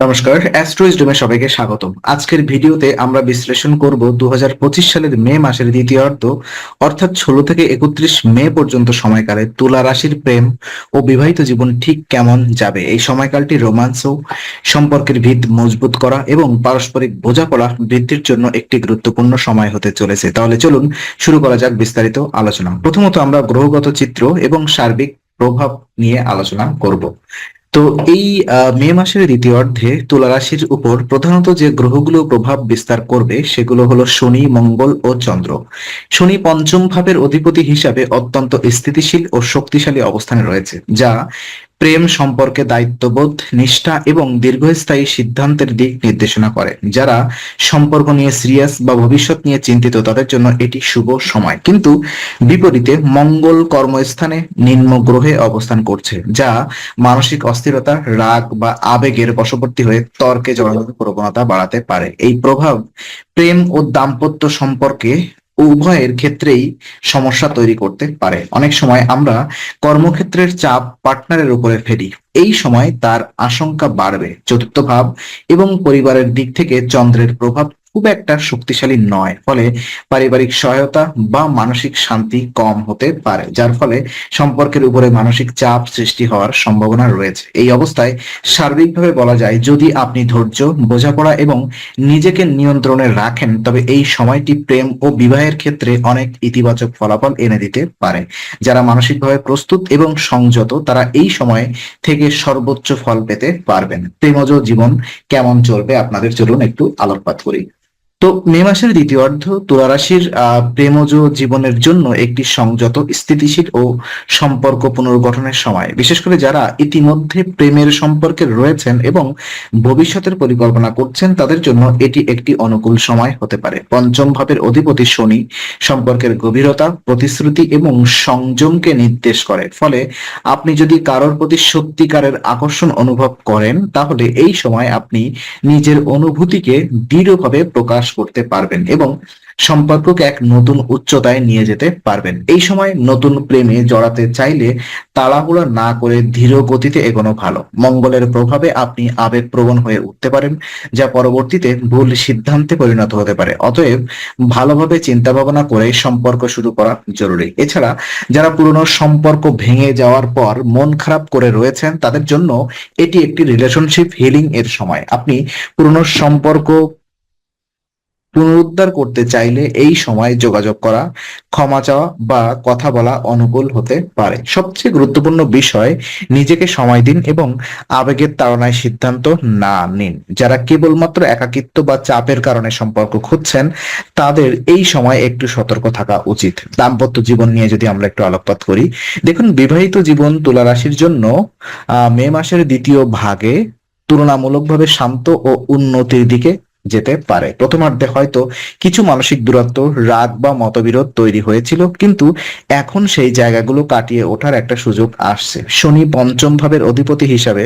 নমস্কার অ্যাস্ট্রোইজডমে সবাইকে স্বাগতম। আজকের ভিডিওতে আমরা বিশ্লেষণ করব দুহাজার পঁচিশ সালের মে মাসের দ্বিতীয়ার্ধ অর্থাৎ ষোলো থেকে একত্রিশ মে পর্যন্ত সময়কালে তুলা রাশির প্রেম ও বিবাহিত জীবন ঠিক কেমন যাবে? এই সময়কালটি রোমান্স ও সম্পর্কের ভিত মজবুত করা এবং পারস্পরিক বোঝাপড়া বৃদ্ধির জন্য একটি গুরুত্বপূর্ণ সময় হতে চলেছে। তাহলে চলুন শুরু করা যাক বিস্তারিত আলোচনা। প্রথমত আমরা গ্রহগত চিত্র এবং সার্বিক প্রভাব নিয়ে আলোচনা করব। তো এই মে মাসের দ্বিতীয় অর্ধে তুলা রাশির উপর প্রধানত যে গ্রহগুলো প্রভাব বিস্তার করবে সেগুলো হলো শনি, মঙ্গল ও চন্দ্র। শনি পঞ্চম ভাবের অধিপতি হিসাবে অত্যন্ত স্থিতিশীল ও শক্তিশালী অবস্থানে রয়েছে, যা প্রেম সম্পর্কে দায়িত্ববোধ, নিষ্ঠা এবং দীর্ঘস্থায়ী সিদ্ধান্তের দিক নির্দেশনা করে। যারা সম্পর্ক নিয়ে সিরিয়াস বা ভবিষ্যৎ নিয়ে চিন্তিত, তাদের জন্য এটি শুভ সময়। কিন্তু বিপরীতে মঙ্গল কর্মস্থানে নিম্ন গ্রহে অবস্থান করছে, যা মানসিক অস্থিরতা, রাগ বা আবেগের বশবর্তী হয়ে তর্কে জড়ানোর প্রবণতা বাড়াতে পারে। এই প্রভাব প্রেম ও দাম্পত্য সম্পর্কে উভয়ের ক্ষেত্রেই সমস্যা তৈরি করতে পারে। অনেক সময় আমরা কর্মক্ষেত্রের চাপ পার্টনারের উপরে ফেলি। এই সময় তার আশঙ্কা বাড়বে। চতুর্থ ভাব এবং পরিবারের দিক থেকে চন্দ্রের প্রভাব খুব একটা শক্তিশালী নয়। ফলে পারিবারিক সহায়তা বা মানসিক শান্তি কম হতে পারে, যার ফলে সম্পর্কের উপরে মানসিক চাপ সৃষ্টি হওয়ার সম্ভাবনা রয়েছে। এই অবস্থায় সার্বিকভাবে বলা যায়, যদি আপনি ধৈর্য, বোঝাপড়া এবং নিজেকে নিয়ন্ত্রণে রাখেন, তবে এই সময়টি প্রেম ও বিবাহের ক্ষেত্রে অনেক ইতিবাচক ফলাফল এনে দিতে পারে। যারা মানসিকভাবে প্রস্তুত এবং সংযত, তারা এই সময়ে থেকে সর্বোচ্চ ফল পেতে পারবেন। প্রেমজ জীবন কেমন চলবে আপনাদের? চলুন একটু আলোকপাত করি। তো মে মাসের দ্বিতীয় অর্ধ তুলা রাশির আহ, প্রেমজ জীবনের জন্য একটি সংযত স্থিতিশীল ও সম্পর্ক পুনর্গঠনের সময়। বিশেষ করে যারা ইতিমধ্যে প্রেমের সম্পর্কে রয়েছেন এবং ভবিষ্যতের পরিকল্পনা করছেন তাদের জন্য এটি একটি অনুকূল সময় হতে পারে। পঞ্চম ভাবের অধিপতি শনি সম্পর্কের গভীরতা প্রতিশ্রুতি এবং সংযমকে নির্দেশ করে। ফলে আপনি যদি কারোর প্রতি সত্যিকারের আকর্ষণ অনুভব করেন তাহলে এই সময় আপনি নিজের অনুভূতিকে দৃঢ়ভাবে প্রকাশ করতে পারবেন এবং সম্পর্ককে এক নতুন উচ্চতায় নিয়ে যেতে পারবেন। এই সময় নতুন প্রেমে জড়াতে চাইলে তাড়াহুড়া না করে ধীর গতিতে এগোনো ভালো। মঙ্গলের প্রভাবে আপনি আবেগপ্রবণ হয়ে উঠতে পারেন, যা পরবর্তীতে ভুল সিদ্ধান্তে পরিণত হতে পারে। অতএব ভালোভাবে চিন্তা ভাবনা করে সম্পর্ক শুরু করা জরুরি। এছাড়া যারা পুরনো সম্পর্ক ভেঙে যাওয়ার পর মন খারাপ করে রয়েছেন, তাদের জন্য এটি একটি রিলেশনশিপ হিলিং এর সময়। আপনি পুরনো সম্পর্ক পুনরুদ্ধার করতে চাইলে এই সময় যোগাযোগ করা, ক্ষমা চাওয়া বা কথা বলা অনুকূল হতে পারে। সবচেয়ে গুরুত্বপূর্ণ বিষয়, নিজেকে সময় দিন এবং আবেগের তাড়নায় সিদ্ধান্ত না নিন। যারা কেবলমাত্র একাকিত্ব বা চাপের কারণে সম্পর্ক খুঁজছেন, তাদের এই সময় একটু সতর্ক থাকা উচিত। দাম্পত্য জীবন নিয়ে যদি আমরা একটু আলোকপাত করি, দেখুন বিবাহিত জীবন তুলা রাশির জন্য মে মাসের দ্বিতীয় ভাগে তুলনামূলকভাবে শান্ত ও উন্নতির দিকে যেতে পারে। প্রথমার্ধে হয়তো কিছু মানসিক দূরত্ব রাগ বা মতবিরোধ তৈরি হয়েছিল, কিন্তু এখন সেই জায়গাগুলো কাটিয়ে ওঠার একটা সুযোগ আসছে। শনি পঞ্চম ভাবের অধিপতি হিসাবে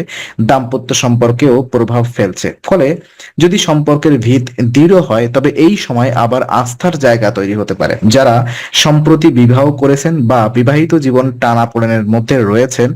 দাম্পত্য সম্পর্কেও প্রভাব ফেলছে। ফলে যদি সম্পর্কের ভিত দৃঢ় হয়, তবে এই সময় আবার আস্থার জায়গা তৈরি হতে পারে। যারা সম্প্রতি বিবাহ করেছেন বা বিবাহিত জীবন টানাপোড়েনের মধ্যে রয়েছেন,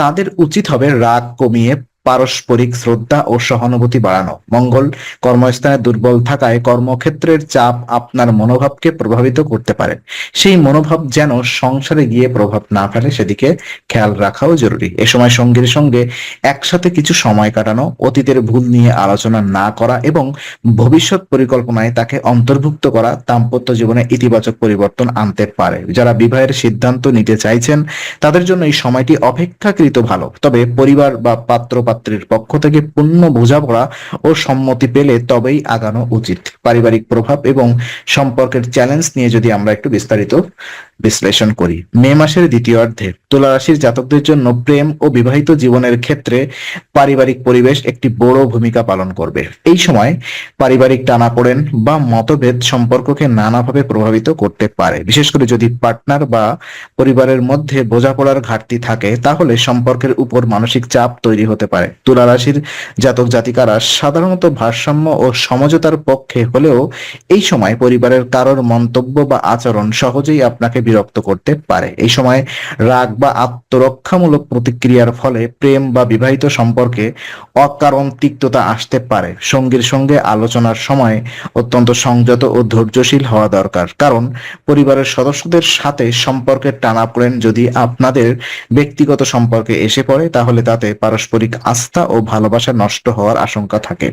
তাদের উচিত হবে রাগ কমিয়ে পারস্পরিক শ্রদ্ধা ও সহানুভূতি বাড়ানো। মঙ্গল কর্মস্থানে দুর্বল থাকায় কর্মক্ষেত্রের চাপ আপনার মনোভাবকে প্রভাবিত করতে পারে। সেই মনোভাব যেন সংসারে গিয়ে প্রভাব না ফেলে সেদিকে খেয়াল রাখাও জরুরি। এ সময় সঙ্গীর সঙ্গে একসাথে কিছু সময় কাটানো, অতীতের ভুল নিয়ে আলোচনা না করা এবং ভবিষ্যৎ পরিকল্পনায় তাকে অন্তর্ভুক্ত করা দাম্পত্য জীবনে ইতিবাচক পরিবর্তন আনতে পারে। যারা বিবাহের সিদ্ধান্ত নিতে চাইছেন, তাদের জন্য এই সময়টি অপেক্ষাকৃত ভালো। তবে পরিবার বা পাত্র পাত্রীর পক্ষ থেকে পূর্ণ বোঝাপড়া ও সম্মতি পেলে তবেই আগানো উচিত। পারিবারিক প্রভাব এবং সম্পর্কের চ্যালেঞ্জ নিয়ে যদি আমরা একটু বিস্তারিত বিশ্লেষণ করি। মে মাসের দ্বিতীয়ার্ধে তুলা রাশির জাতকদের জন্য প্রেম ও বিবাহিত জীবনের ক্ষেত্রে পারিবারিক পরিবেশ একটি বড় ভূমিকা পালন করবে। এই সময় পারিবারিক টানাপোড়েন বা মতভেদ সম্পর্ককে নানাভাবে প্রভাবিত করতে পারে। বিশেষ করে যদি পার্টনার বা পরিবারের মধ্যে বোঝাপড়ার ঘাটতি থাকে, তাহলে সম্পর্কের উপর মানসিক চাপ তৈরি হতে পারে। তুলা রাশির জাতক জাতিকারা সাধারণত ভারসাম্য ও সমঝোতার পক্ষে হলেও এই সময় পরিবারের কারোর মন্তব্য বা আচরণ সহজেই আপনাকে বিরক্ত করতে পারে। এই সময় রাগ বা আত্মরক্ষামূলক প্রতিক্রিয়ার ফলে প্রেম বা বিবাহিত সম্পর্কে অকারণ তিক্ততা আসতে পারে। সঙ্গীর সঙ্গে আলোচনার সময় অত্যন্ত সংযত ও ধৈর্যশীল হওয়া দরকার। কারণ পরিবারের সদস্যদের সাথে সম্পর্কের টানাপোড়েন যদি আপনাদের ব্যক্তিগত সম্পর্কে এসে পড়ে, তাহলে তাতে পারস্পরিক আস্থা ও ভালোবাসা নষ্ট হওয়ার আশঙ্কা থাকে।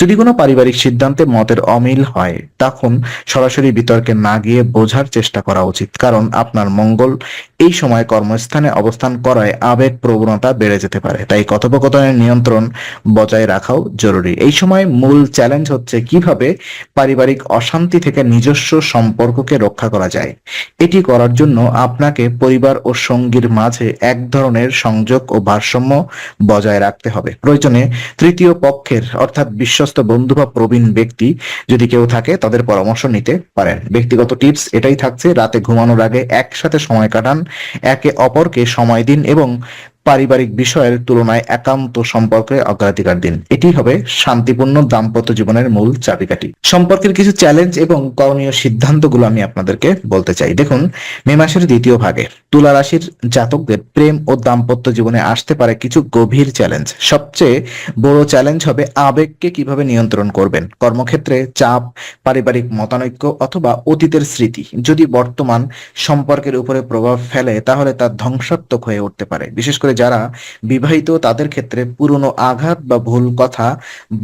যদি কোনো পারিবারিক সিদ্ধান্তে মতের অমিল হয়, তখন সরাসরি বিতর্কে না গিয়ে বোঝার চেষ্টা করা উচিত। কারণ আপনার মঙ্গল এই সময় কর্মস্থানে অবস্থান করায় আবেগ প্রবণতা বেড়ে যেতে পারে। তাই কথোপকথনের নিয়ন্ত্রণ বজায় রাখাও জরুরি। এই সময় মূল চ্যালেঞ্জ হচ্ছে কীভাবে পারিবারিক অশান্তি থেকে নিজস্ব সম্পর্ককে রক্ষা করা যায়। এটি করার জন্য আপনাকে পরিবার ও সঙ্গীর মাঝে এক ধরনের সংযোগ ও ভারসাম্য বজায় রাখতে হবে। প্রয়োজনে তৃতীয় পক্ষের অর্থাৎ বিশ্বস্ত বন্ধু বা প্রবীণ ব্যক্তি যদি কেউ থাকে, তাদের পরামর্শ নিতে পারেন। ব্যক্তিগত টিপস এটাই থাকছে, রাতে ঘুমানোর আগে একসাথে সময় কাটান একে অপরকে সময় দিন এবং পারিবারিক বিষয়ের তুলনায় একান্ত সম্পর্কে অগ্রাধিকার দিন। এটি হবে শান্তিপূর্ণ দাম্পত্য জীবনের মূল চাবিকাঠি। সম্পর্কের কিছু চ্যালেঞ্জ এবং করণীয় সিদ্ধান্তগুলো আমি আপনাদেরকে বলতে চাই। দেখুন, মে মাসের দ্বিতীয় ভাগে তুলা রাশির জাতকদের প্রেম ও দাম্পত্য জীবনে আসতে পারে কিছু গভীর চ্যালেঞ্জ সবচেয়ে বড় চ্যালেঞ্জ হবে আবেগকে কীভাবে নিয়ন্ত্রণ করবেন? কর্মক্ষেত্রে চাপ, পারিবারিক মতানৈক্য অথবা অতীতের স্মৃতি। যদি বর্তমান সম্পর্কের উপরে প্রভাব ফেলে, তাহলে তা ধ্বংসাত্মক হয়ে উঠতে পারে। বিশেষ করে যারা বিবাহিত, তাদের ক্ষেত্রে পুরনো আঘাত বা ভুল কথা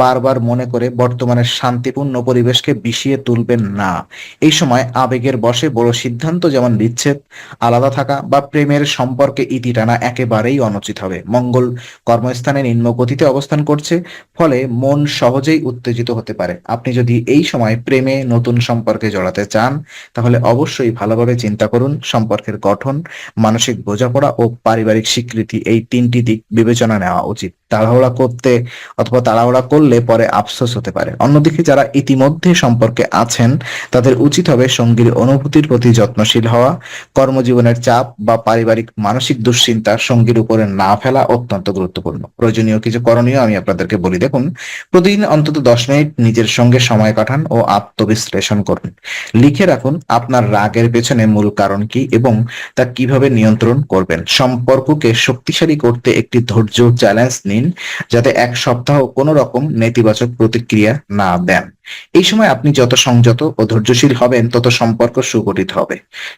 বারবার মনে করে বর্তমানের শান্তিপূর্ণ পরিবেশকে বিষিয়ে তুলবেন না। এই সময় আবেগের বসে বড় সিদ্ধান্ত যেমন বিচ্ছেদ আলাদা থাকা বা প্রেমের সম্পর্কে ইতি টানা একেবারেই অনুচিত হবে। মঙ্গল কর্মস্থানে নিম্ন গতিতে অবস্থান করছে, ফলে মন সহজেই উত্তেজিত হতে পারে। আপনি যদি এই সময় প্রেমে নতুন সম্পর্কে জড়াতে চান, তাহলে অবশ্যই ভালোভাবে চিন্তা করুন, সম্পর্কের গঠন, মানসিক বোঝাপড়া ও পারিবারিক স্বীকৃতি এই তিনটি দিক বিবেচনা নেওয়া উচিত? তাড়াহুড়া করতে অথবা তাড়াহুড়া করলে পরে আফসোস হতে পারে। অন্যদিকে যারা ইতিমধ্যে সম্পর্কে আছেন, তাদের উচিত হবে সঙ্গীর অনুভূতির প্রতি যত্নশীল হওয়া, কর্মজীবনের চাপ বা পারিবারিক মানসিক দুশ্চিন্তা সঙ্গীর উপরে না ফেলা অত্যন্ত গুরুত্বপূর্ণ। প্রয়োজনীয় কিছু করণীয় আমি আপনাদেরকে বলি। দেখুন, প্রতিদিন অন্তত দশ মিনিট নিজের সঙ্গে সময় কাটান ও আত্মবিশ্লেষণ করুন। লিখে রাখুন আপনার রাগের পেছনে মূল কারণ কি এবং তা কীভাবে নিয়ন্ত্রণ করবেন। সম্পর্ককে শক্তিশালী করতে একটি ধৈর্য চ্যালেঞ্জ নিন, যাতে এক সপ্তাহ কোনো রকম নেতিবাচক প্রতিক্রিয়া না দেন। এই সময় আপনি যত সংযত ও ধৈর্যশীল হবেন, তত সম্পর্ক সুগঠিত হবে।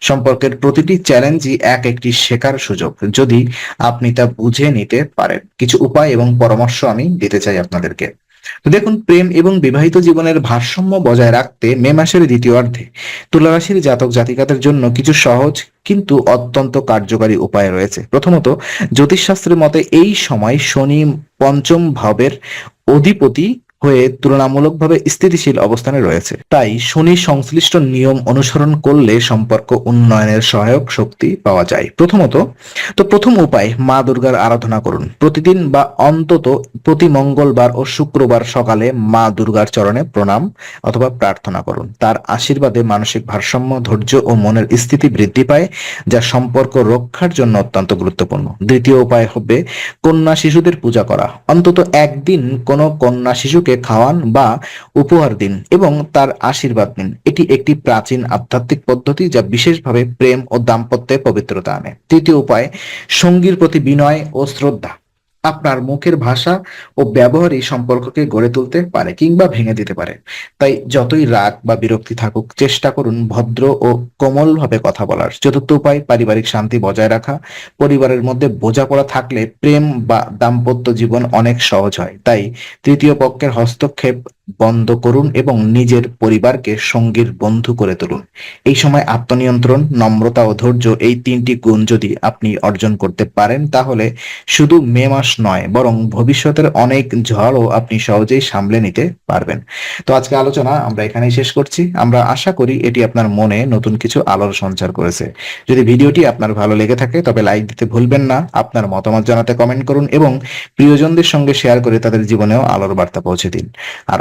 সম্পর্কের প্রতিটি চ্যালেঞ্জই এক একটি শেখার সুযোগ, যদি আপনি তা বুঝে নিতে পারেন। কিছু উপায় এবং পরামর্শ আমি দিতে চাই আপনাদেরকে। দেখুন, প্রেম এবং বিবাহিত জীবনের ভারসাম্য বজায় রাখতে মে মাসের দ্বিতীয়ার্ধে তুলারাশির জাতক জাতিকাদের জন্য কিছু সহজ কিন্তু অত্যন্ত কার্যকারী উপায় রয়েছে। প্রথমত, জ্যোতিষশাস্ত্রের মতে এই সময় শনি পঞ্চম ভাবের অধিপতি হয়ে তুলনামূলকভাবে স্থিতিশীল অবস্থানে রয়েছে। তাই শনি সংশ্লিষ্ট নিয়ম অনুসরণ করলে সম্পর্ক উন্নয়নের সহায়ক শক্তি পাওয়া যায়। প্রথমত, তো প্রথম উপায়, মা দুর্গার আরাধনা করুন। প্রতিদিন বা অন্তত প্রতি মঙ্গলবার ও শুক্রবার সকালে মা দুর্গার চরণে প্রণাম অথবা প্রার্থনা করুন। তার আশীর্বাদে মানসিক ভারসাম্য, ধৈর্য ও মনের স্থিতি বৃদ্ধি পায়, যা সম্পর্ক রক্ষার জন্য অত্যন্ত গুরুত্বপূর্ণ। দ্বিতীয় উপায় হবে কন্যা শিশুদের পূজা করা। অন্তত একদিন কোনো কন্যা শিশুকে খাওয়ান বা উপহার দিন এবং তার আশীর্বাদ নিন। এটি একটি প্রাচীন আধ্যাত্মিক পদ্ধতি যা বিশেষভাবে প্রেম ও দাম্পত্যে পবিত্রতা আনে। তৃতীয় উপায়, সঙ্গীর প্রতি বিনয় ও শ্রদ্ধা। আপনার মুখের ভাষা ও ব্যবহার এই সম্পর্ককে গড়ে তুলতে পারে কিংবা ভেঙে দিতে পারে। তাই যতই রাগ বা বিরক্তি থাকুক, চেষ্টা করুন ভদ্র ও কোমল ভাবে কথা বলার। চতুর্থ উপায়, পারিবারিক শান্তি বজায় রাখা। পরিবারের মধ্যে বোঝাপড়া থাকলে প্রেম বা দাম্পত্য জীবন অনেক সহজ হয়। তাই তৃতীয় পক্ষের হস্তক্ষেপ বন্ধ করুন এবং নিজের পরিবারকে সঙ্গীর বন্ধু করে তুলুন। এই সময় আত্মনিয়ন্ত্রণ, নম্রতা ও ধৈর্য এই তিনটি গুণ যদি আপনি অর্জন করতে পারেন, তাহলে শুধু মে মাস নয়, বরং ভবিষ্যতের অনেক ঝড়ও আপনি সহজেই সামলে নিতে পারবেন। তো আজকে আলোচনা আমরা এখানেই শেষ করছি। আমরা আশা করি এটি আপনার মনে নতুন কিছু আলোর সঞ্চার করেছে। যদি ভিডিওটি আপনার ভালো লেগে থাকে, তবে লাইক দিতে ভুলবেন না, আপনার মতামত জানাতে কমেন্ট করুন এবং প্রিয়জনদের সঙ্গে শেয়ার করে তাদের জীবনেও আলোর বার্তা পৌঁছে দিন। আর